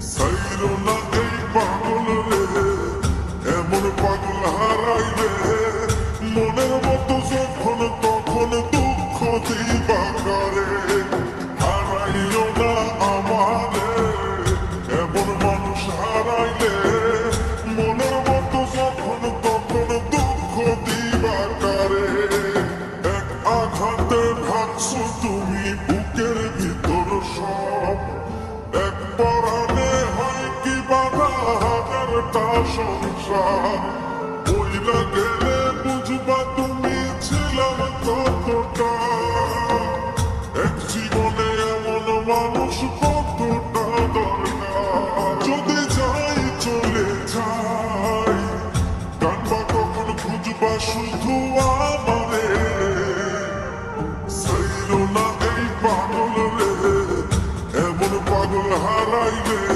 সাইরো না এই এমন পাগল হারাইলে মনের মতো যখন তখন দুঃখ দিবা করে, হারাইও এমন মানুষ হারাইলে মতো যখন তখন দুঃখ দিবা করে। এক আঘাতে ভাবছ তুমি কথা সংসার। কইরা গেলে বুঝবা তুমি ছিলাম কতটা। এক জীবনে এমন মানুষ কতটা দরকার। যদি যাই চলে যাই কানবা তখন খুঁজবা শুধু আমারে। সাইলো না এই পাগল রে, এমন পাগল হারাইলে